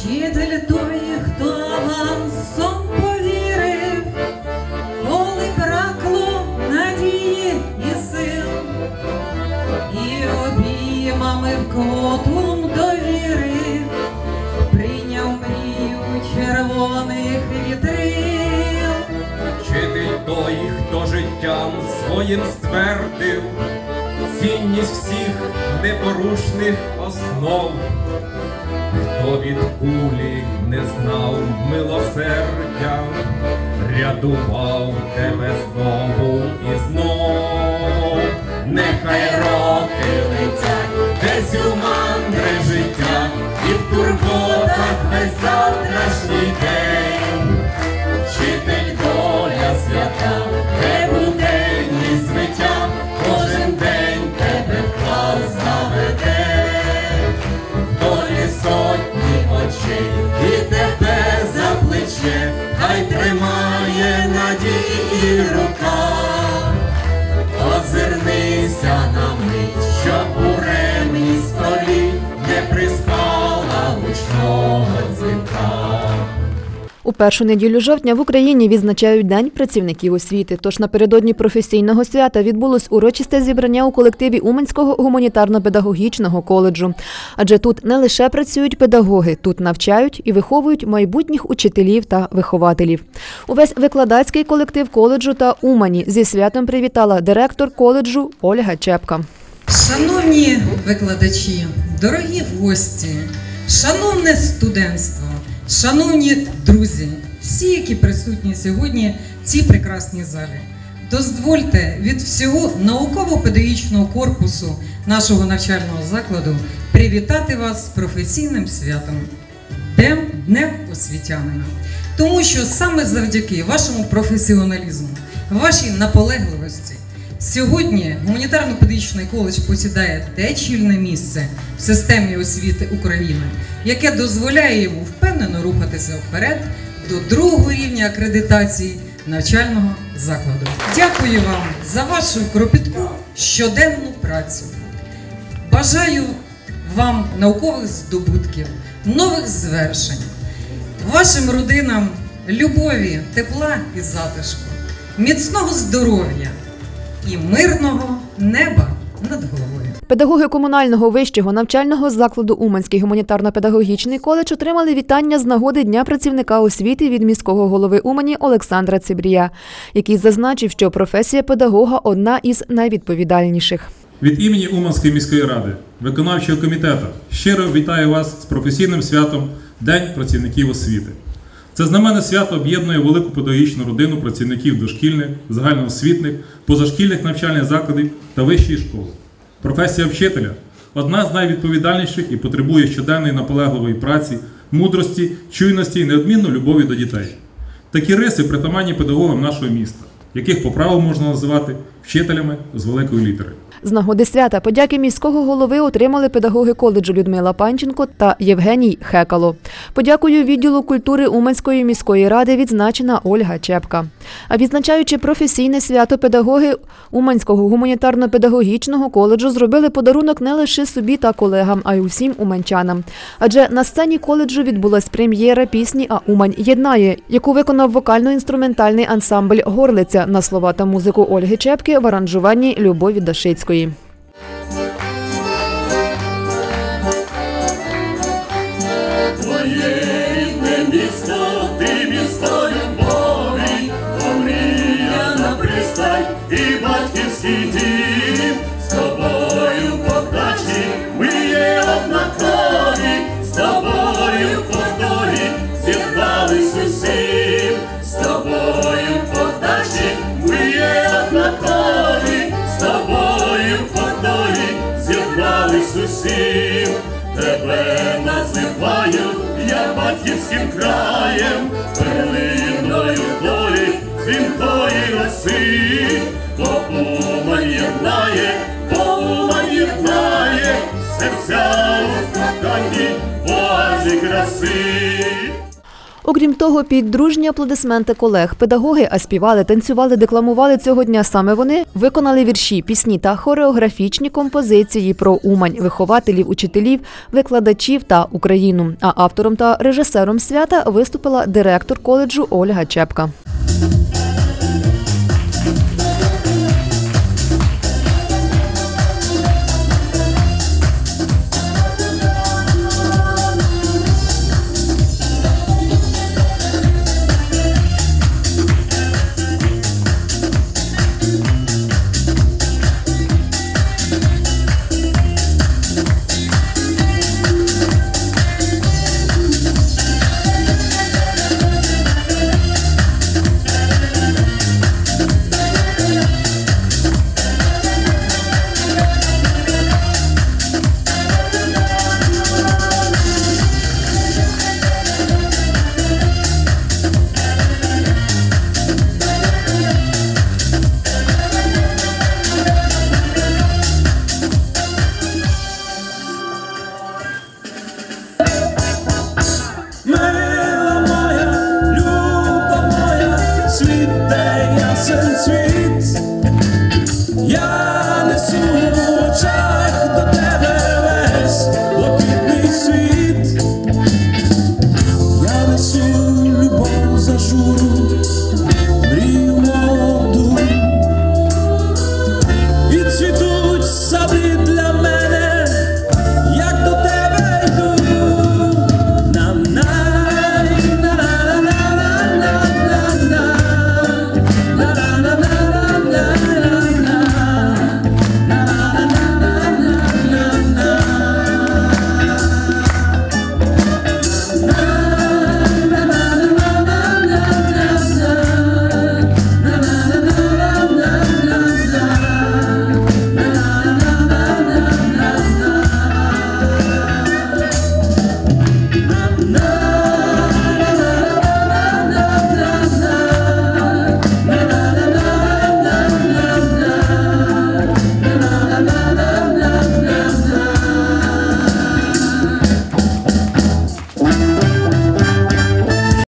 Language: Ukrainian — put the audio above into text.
Вчитель той, хто вам сон повірив, коли бракло надії і сил, і обіймами в котум довіри, прийняв мрію червоних вітрил. Вчитель той, хто життям своїм ствердив цінність всіх непорушних основ, хто від кулі не знав милосердя, рятував тебе знову і знов. Нехай роки У першу неділю жовтня в Україні відзначають День працівників освіти. Тож напередодні професійного свята відбулось урочисте зібрання у колективі Уманського гуманітарно-педагогічного коледжу. Адже тут не лише працюють педагоги, тут навчають і виховують майбутніх учителів та вихователів. Увесь викладацький колектив коледжу та Умані зі святом привітала директор коледжу Ольга Чепка. Шановні викладачі, дорогі гості, шановне студентство, шановні друзі, всі, які присутні сьогодні в цій прекрасній залі, дозвольте від всього науково-педагогічного корпусу нашого навчального закладу привітати вас з професійним святом Днем, Днем освітянина. Тому що саме завдяки вашому професіоналізму, вашій наполегливості, Сьогодні гуманітарно-педагогічний коледж посідає те чільне місце в системі освіти України, яке дозволяє йому впевнено рухатися вперед до другого рівня акредитації навчального закладу. Дякую вам за вашу кропітку щоденну працю. Бажаю вам наукових здобутків, нових звершень, вашим родинам любові, тепла і затишку, міцного здоров'я і мирного неба над головою. Педагоги комунального вищого навчального закладу Уманський гуманітарно-педагогічний коледж отримали вітання з нагоди Дня працівника освіти від міського голови Умані Олександра Цибрія, який зазначив, що професія педагога одна із найвідповідальніших. Від імені Уманської міської ради, виконавчого комітету щиро вітаю вас з професійним святом День працівників освіти. Це знаменне свято об'єднує велику педагогічну родину працівників дошкільних, загальноосвітних, позашкільних навчальних закладів та вищої школи. Професія вчителя одна з найвідповідальніших і потребує щоденної наполегливої праці, мудрості, чуйності і неодмінно любові до дітей. Такі риси притаманні педагогам нашого міста, яких по праву можна називати вчителями з великої літери. З нагоди свята подяки міського голови отримали педагоги коледжу Людмила Панченко та Євгеній Хекало. Подякою відділу культури Уманської міської ради відзначена Ольга Чепка. А відзначаючи професійне свято, педагоги Уманського гуманітарно-педагогічного коледжу зробили подарунок не лише собі та колегам, а й усім уманчанам. Адже на сцені коледжу відбулась прем'єра пісні А Умань єднає, яку виконав вокально-інструментальний ансамбль Горлиця на слова та музику Ольги Чепки в аранжуванні Любові Дашицької. Усім. Тебе називаю я батьківським краєм, перлиною долі, дзвінкої роси, бо Умань єднає, бо Умань єднає, серця у коханні, оазі краси. Окрім того, під дружні аплодисменти колег, педагоги, а співали, танцювали, декламували цього дня саме вони, виконали вірші, пісні та хореографічні композиції про Умань, вихователів, учителів, викладачів та Україну. А автором та режисером свята виступила директор коледжу Ольга Чепка.